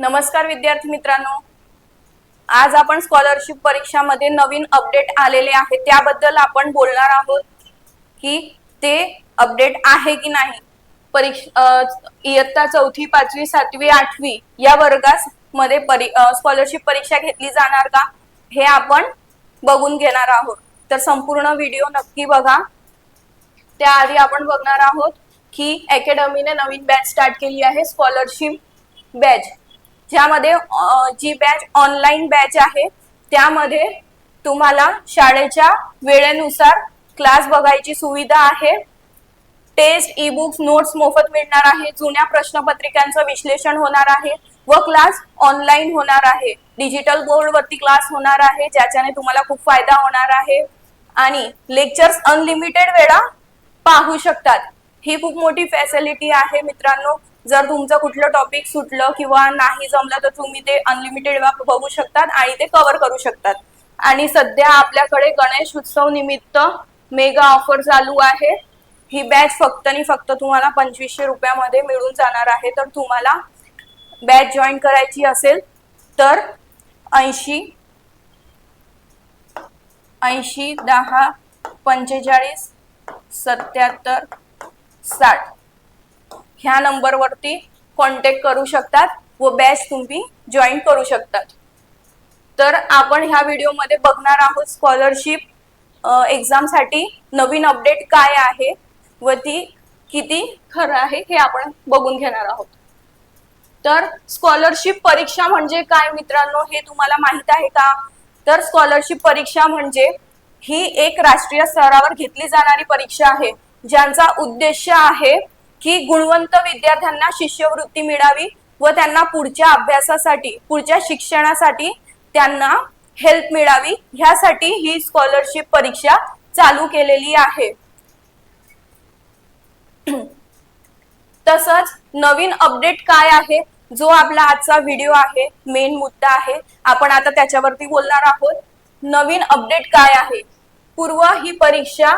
नमस्कार विद्यार्थी मित्रांनो. आज आपण स्कॉलरशिप परीक्षामध्ये नवीन अपडेट आलेले आहे. त्याबद्दल आपण बोलणार आहोत की ते अपडेट आहे की नाही? परीक्षा इयत्ता चौथी पाचवी सातवी आठवी या वर्गासमध्ये परी स्कॉलरशिप परीक्षा घेतली जाणार का? हे आपण बघून घेणार आहोत. तर संपूर्ण व्हिडिओ नक्की बघा. त्याआधी आपण बघणार आहोत की अकॅडमीने नवीन बॅच स्टार्ट केली आहे. स्कॉलरशिप बॅच ज्यामध्ये जी बॅच ऑनलाईन बॅच आहे त्यामध्ये तुम्हाला शाळेच्या वेळेनुसार क्लास बघायची सुविधा आहे. टेस्ट ई बुक्स नोट्स मोफत मिळणार आहे. जुन्या प्रश्नपत्रिकांचं विश्लेषण होणार आहे व क्लास ऑनलाईन होणार आहे. डिजिटल बोर्ड वरती क्लास होणार आहे ज्याच्याने तुम्हाला खूप फायदा होणार आहे. आणि लेक्चर्स अनलिमिटेड वेळा पाहू शकतात. ही खूप मोठी फॅसिलिटी आहे मित्रांनो. जर तुमचं कुठलं टॉपिक सुटलं किंवा नाही जमलं तर तुम्ही ते अनलिमिटेड बघू शकतात आणि ते कव्हर करू शकतात. आणि सध्या आपल्याकडे गणेश उत्सव निमित्त मेगा ऑफर चालू आहे. ही बॅच फक्त आणि फक्त तुम्हाला पंचवीसशे रुपयामध्ये मिळून जाणार आहे. तर तुम्हाला बॅच जॉईन करायची असेल तर ऐंशी ऐंशी दहा पंचेचाळीस सत्याहत्तर साठ. ह्या नंबरवरती कॉन्टॅक्ट करू शकतात व बॅच तुम्ही जॉईन करू शकतात. तर आपण ह्या व्हिडिओमध्ये बघणार आहोत स्कॉलरशिप एक्झामसाठी नवीन अपडेट काय आहे व ती किती खरं आहे हे आपण बघून घेणार आहोत. तर स्कॉलरशिप परीक्षा म्हणजे काय मित्रांनो हे तुम्हाला माहीत आहे का? तर स्कॉलरशिप परीक्षा म्हणजे ही एक राष्ट्रीय स्तरावर घेतली जाणारी परीक्षा आहे. ज्यांचा उद्देश आहे की गुणवंत विद्यार्थ्यांना शिष्यवृत्ती मिळावी व त्यांना पुढच्या अभ्यासासाठी पुढच्या शिक्षणासाठी त्यांना हेल्प मिळावी. ह्यासाठी ही स्कॉलरशिप परीक्षा चालू केलेली आहे. तसंच नवीन अपडेट काय आहे? जो आपला आजचा व्हिडिओ आहे मेन मुद्दा आहे. आपण आता त्याच्यावरती बोलणार आहोत. नवीन अपडेट काय आहे? पूर्व ही परीक्षा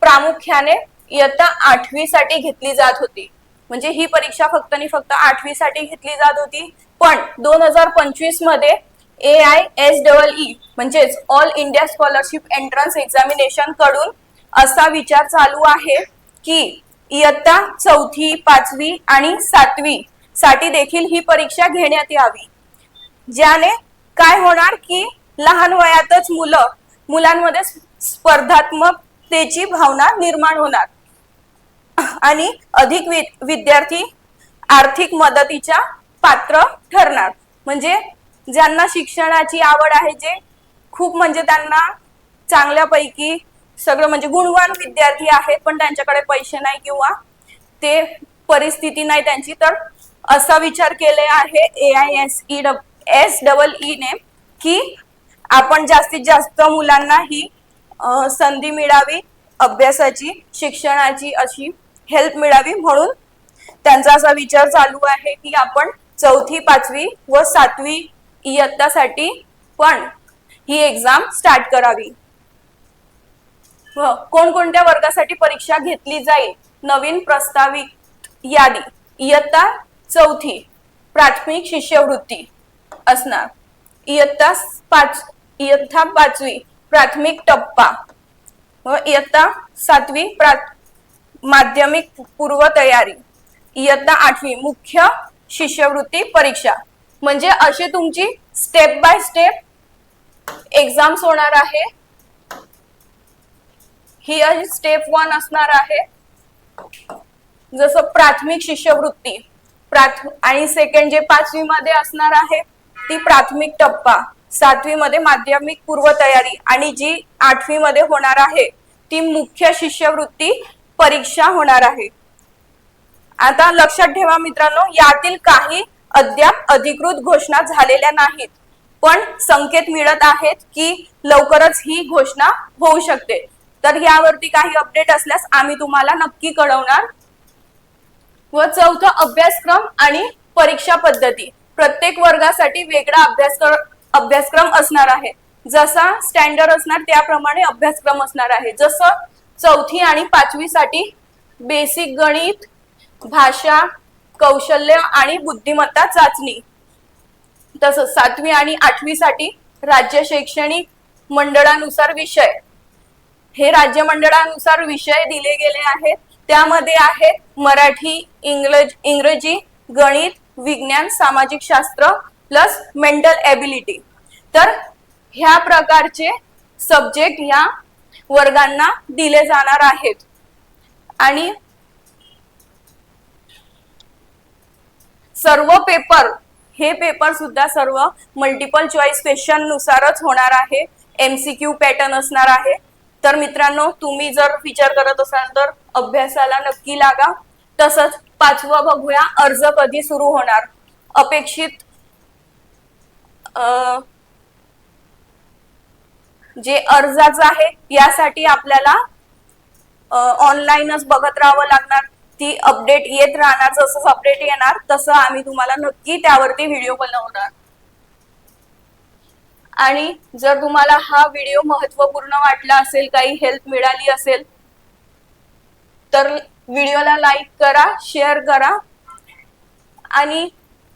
प्रामुख्याने इयत्ता आठवी साठी घेतली जात होती. म्हणजे ही परीक्षा फक्त आणि फक्त आठवी साठी घेतली जात होती. पण दोन हजार पंचवीसमध्ये A I S double E म्हणजेच ऑल इंडिया स्कॉलरशिप एंट्रन्स एक्झामिनेशनकडून असा विचार चालू आहे की इयत्ता चौथी पाचवी आणि सातवी साठी देखील ही परीक्षा घेण्यात यावी. ज्याने काय होणार की लहान वयातच मुलं मुलांमध्ये स्पर्धात्मकतेची भावना निर्माण होणार. आणि अधिक विद्यार्थी आर्थिक मदतीच्या पात्र ठरणार. म्हणजे ज्यांना शिक्षणाची आवड आहे जे खूप म्हणजे त्यांना चांगल्यापैकी सगळं म्हणजे गुणवान विद्यार्थी आहेत पण त्यांच्याकडे पैसे नाही किंवा ते परिस्थिती नाही त्यांची तर असा विचार केले आहे A I S E S double E ने की आपण जास्तीत जास्त मुलांना ही संधी मिळावी अभ्यासाची शिक्षणाची अशी हेल्प मिळावी म्हणून त्यांचा असा विचार चालू आहे की आपण चौथी पाचवी व सातवी इयत्तासाठी पण ही एक्झाम स्टार्ट करावी. व कोणकोणत्या वर्गासाठी परीक्षा घेतली जाईल? नवीन प्रस्तावित यादी इयत्ता चौथी प्राथमिक शिष्यवृत्ती असणार. इयत्ता पाच इयत्ता पाचवी प्राथमिक टप्पा. व इयत्ता सातवी प्रा माध्यमिक पूर्व तयारी इयत्ता आठवी मुख्य शिष्यवृत्ती परीक्षा. म्हणजे अशी तुमची स्टेप बाय स्टेप एक्झाम्स होणार आहे. ही अशी स्टेप वन असणार आहे. जसं प्राथमिक शिष्यवृत्ती प्राथ आणि सेकंड जे पाचवी मध्ये असणार आहे ती प्राथमिक टप्पा. सातवी मध्ये माध्यमिक पूर्व तयारी आणि जी आठवी मध्ये होणार आहे ती मुख्य शिष्यवृत्ती परीक्षा होणार आहे. आता लक्षात ठेवा मित्रांनो यातील काही अद्याप अधिकृत घोषणा झालेल्या नाहीत. पण संकेत मिळत आहेत की लवकरच ही घोषणा होऊ शकते. तर यावरती काही अपडेट असल्यास आम्ही तुम्हाला नक्की कळवणार. व चौथं अभ्यासक्रम आणि परीक्षा पद्धती. प्रत्येक वर्गासाठी वेगळा अभ्यासक्रम अभ्यासक्रम असणार आहे. जसा स्टँडर्ड असणार त्याप्रमाणे अभ्यासक्रम असणार आहे. जसं चौथी आणि पाचवी साठी बेसिक गणित भाषा कौशल्य आणि बुद्धिमत्ता चाचणी. तसंच सातवी आणि आठवी साठी राज्य शैक्षणिक मंडळानुसार विषय. हे राज्य मंडळानुसार विषय दिले गेले आहेत. त्यामध्ये आहेत मराठी इंग्रज इंग्रजी गणित विज्ञान सामाजिक शास्त्र प्लस मेंटल एबिलिटी तर ह्या प्रकारचे सब्जेक्ट ह्या वर्गांना दिले जाणार आहेत. आणि सर्व पेपर हे पेपर सुद्धा सर्व मल्टिपल चॉईस क्वेश्चन नुसारच होणार आहे. एमसीक्यू पॅटर्न असणार आहे. तर मित्रांनो तुम्ही जर विचार करत असाल तर अभ्यासाला नक्की लागा. तसंच पाचवं बघूया अर्ज कधी सुरू होणार? अपेक्षित अं, जे अर्जाचं आहे यासाठी आपल्याला ऑनलाईनच बघत राहावं लागणार. ती अपडेट येत राहणार जसं अपडेट येणार तसं आम्ही तुम्हाला नक्की त्यावरती व्हिडिओ बनवणार. आणि जर तुम्हाला हा व्हिडिओ महत्त्वपूर्ण वाटला असेल काही हेल्प मिळाली असेल तर व्हिडिओला लाईक करा शेअर करा. आणि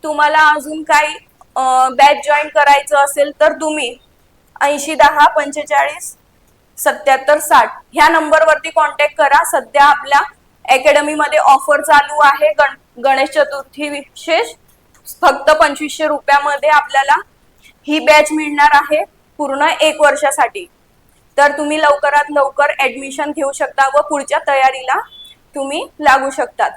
तुम्हाला अजून काही बॅच जॉईन करायचं असेल तर तुम्ही ऐंशी दहा पंचेचाळीस सत्याहत्तर साठ ह्या नंबरवरती कॉन्टॅक्ट करा. सध्या आपल्या अकॅडमीमध्ये ऑफर चालू आहे. गण गणेश चतुर्थी विशेष. फक्त पंचवीसशे रुपयामध्ये आपल्याला ही बॅच मिळणार आहे पूर्ण एक वर्षासाठी. तर तुम्ही लवकरात लवकर ऍडमिशन घेऊ शकता व पुढच्या तयारीला तुम्ही लागू शकतात.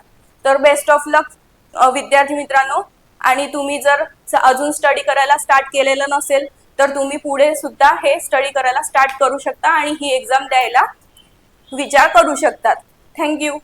तर बेस्ट ऑफ लक विद्यार्थी मित्रांनो. आणि तुम्ही जर अजून स्टडी करायला स्टार्ट केलेलं नसेल तर तुम्ही पुढे सुद्धा हे स्टडी करायला स्टार्ट करू शकता आणि ही एक्झाम द्यायला विचार करू शकतात. थँक्यू